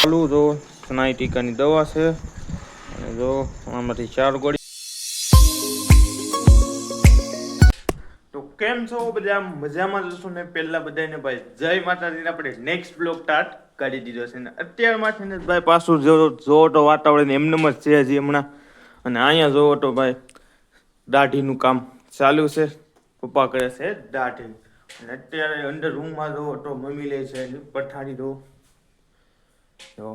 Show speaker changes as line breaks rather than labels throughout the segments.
ચાલુ જો સ્નાય ટીકાની દવા છે. અને જો, આમાંથી ચાર ગોળી. તો કેમ છો બધા? મજામાં જશો ને? પહેલા બધાને ભાઈ, જય માતાજીને આપણે નેક્સ્ટ બ્લોક સ્ટાર્ટ કરી દીધો છે. ને અત્યારમાં છે ને ભાઈ, પાછું જો જો તો વાતાવરણ એમનેમ જ છે હજી હમણાં. અને અહીંયા જોવો તો ભાઈ, દાઢીનું કામ ચાલુ છે. પપ્પા કરે છે દાઢી. અને અત્યારે અંદર રૂમમાં જોવો તો મમ્મી લે છે, પઠાણી જોવો જો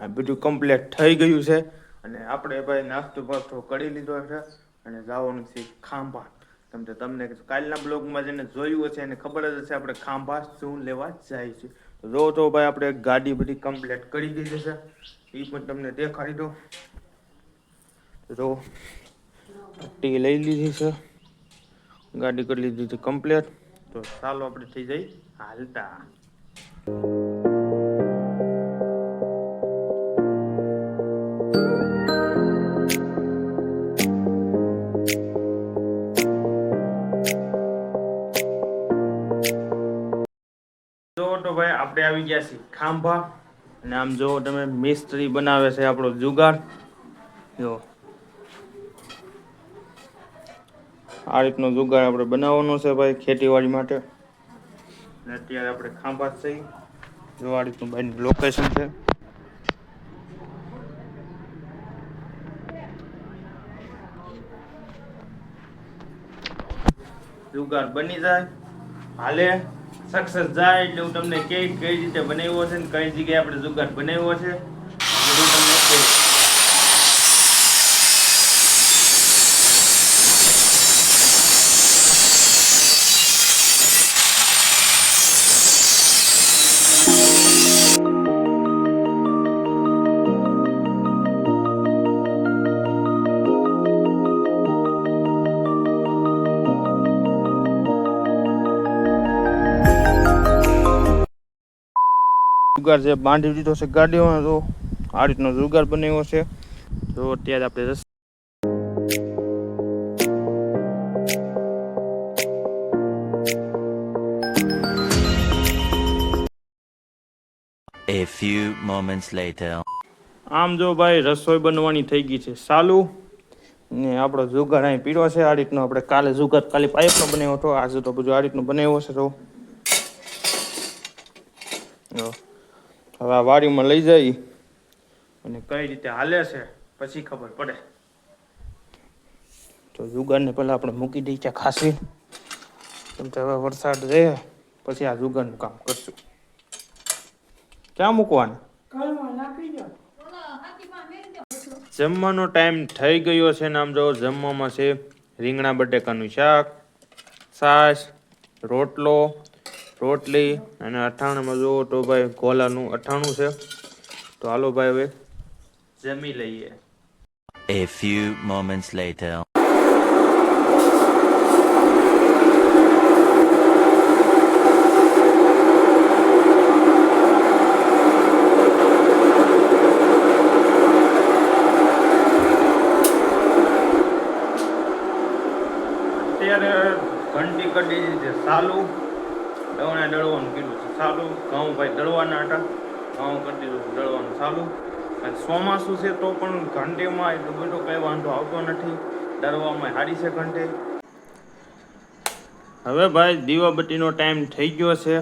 આ બધું કમ્પ્લીટ થઈ ગયું છે અને આપણે ભાઈ નાસ્તો પાસ્તો કરી લીધો છે અને જવાનું છે ખાંભા. કેમ કે તમને કાલના બ્લોગમાં જેને જોયું હશે એને ખબર જ હશે આપણે ખાંભા શું લેવા જાય છે. જો તો ભાઈ આપણે ગાડી બધી કમ્પ્લીટ કરી દીધી છે. એ પણ તમને દેખાડી દો જો પટ્ટી લઈ લીધી છે. ગાડી કરી લીધી છે કમ્પ્લીટ તો ચાલો આપણે થઈ જઈ હાલતા. આપણે આવી ગયા છીએ ખાંભા. અને આમ જો તમે મિસ્ત્રી બનાવે છે આપણો જુગાડ જો. આ રીતનો જુગાડ આપણે બનાવવાનો છે ભાઈ ખેતીવાડી માટે. અને અત્યારે આપણે ખાંભા થઈ જો આ રીતનું ભાઈનું લોકેશન છે. જુગાડ બની જાય. હાલે. સક્સેસ જાય એટલે હું તમને કઈ કઈ રીતે બનાવ્યો છે ને કઈ જગ્યાએ આપણે જુગાડ બનાવ્યો છે? જુગાર જે બાંધી દીધો છે ગાડીઓમાં તો આ રીતનો જુગાર બનાવ્યો છે તો અત્યારે આપણે રસ
A few moments later.
આમ જો ભાઈ રસોઈ બનવાની થઈ ગઈ છે ચાલુ ને આપણો જુગાર અહીં પીળો છે આ રીતનો આપણે કાલે જુગાર ખાલી પાઇપનો બનાવ્યો હતો આજે તો બધું આ રીતનો બનાવ્યો છે તો. હવે આ વાડીમાં લઈ જઈ અને કઈ રીતે હાલે છે પછી ખબર પડે. તો જુગારને પહેલાં આપણે મૂકી દઈ છે ખાસી. કેમ કે હવે વરસાદ રહે પછી આ જુગારનું કામ કરશું. ક્યાં મૂકવાનું? જમવાનો ટાઈમ થઈ ગયો છે ને આમ જો જમવામાં છે રીંગણા બટેકાનું શાક છાશ રોટલો રોટલી અને અઠાણામાં જુઓ તો ભાઈ કોલાનું અઠાણું છે તો હાલો ભાઈ હવે જમી લઈએ
A few moments later.
અત્યારે ઘંટી કરી છે સાલું દવણે દળવાનું કીધું છે સારું ઘઉં ભાઈ દળવાના હતા. ઘઉં કરી દીધું છે, દળવાનું સારું અને ચોમાસું છે તો પણ ઘંટીમાં એટલો બધો કંઈ વાંધો આવતો નથી. દળવામાં હારી છે ઘંટે. હવે ભાઈ દીવાબત્તીનો ટાઈમ થઈ ગયો છે.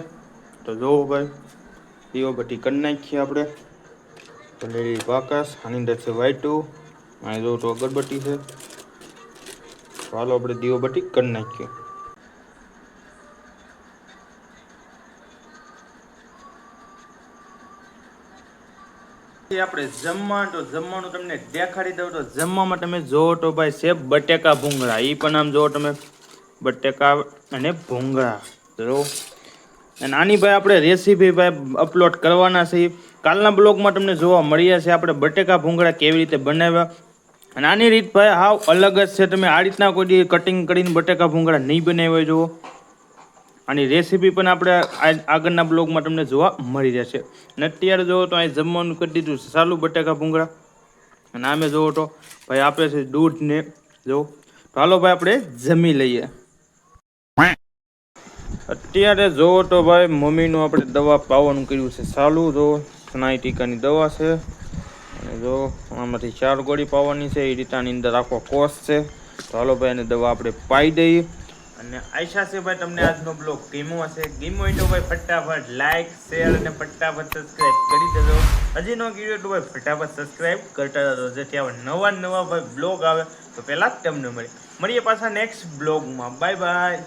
તો જોવો ભાઈ, દીવાબત્તી કરી નાખીએ આપણે. ભલેલી બાકસ આની અંદર છે વાઈટું અહીં જોવું તો અગરબત્તી છે. ચાલો આપણે દીવાબત્તી કરી નાખીએ. આપણે જમવા, તો જમવાનું તમને દેખાડી દઉં, તો જમવામાં તમે જોવો તો ભાઈ છે બટેકા ભૂંગળા એ પણ આમ જોવો તમે, બટેકા અને ભૂંગળા, જો. અને આની ભાઈ આપણે રેસીપી ભાઈ અપલોડ કરવાના છે. કાલના બ્લોગમાં તમને જોવા મળ્યા છે આપણે બટેકા ભૂંગળા કેવી રીતે બનાવ્યા. અને આની રીત ભાઈ હાવ અલગ જ છે. તમે આ રીતના કોઈ કટિંગ કરીને બટેકા ભૂંગળા નહીં બનાવ્યા જુઓ. આની રેસીપી પણ આપણે આગળના બ્લોગમાં તમને જોવા મળી જશે અને અત્યારે જોવો તો અહીં જમવાનું કરી દીધું છે. સાલું બટેકા ભૂંગળા. અને આમે જોવો તો ભાઈ આપે છે દૂધ ને જો તો હાલો ભાઈ આપણે જમી લઈએ. અત્યારે જોવો તો ભાઈ મમ્મીનું આપણે દવા પાવાનું કર્યું છે. સાલું જો સ્નાયુ ટીકાની દવા છે. અને જો આમાંથી ચાર ગોળી પાવાની છે. એ રીતાની અંદર આખો કોષ છે. તો હાલો ભાઈ એને દવા આપણે પાઈ દઈએ. અને આયશા છે તમને આજનો બ્લોગ ગમ્યો હશે? ગમ્યો હોય ભાઈ? ફટાફટ લાઈક શેર અને ફટાફટ સબસ્ક્રાઇબ કરી દેજો. હજી ન કર્યું તો ભાઈ? ફટાફટ સબસ્ક્રાઇબ કરતા જજો. જેથી આવા નવા નવા ભાઈ બ્લોગ આવે. તો પહેલાં જ તમને મળે. મળીએ પાછા નેક્સ્ટ બ્લોગમાં બાય બાય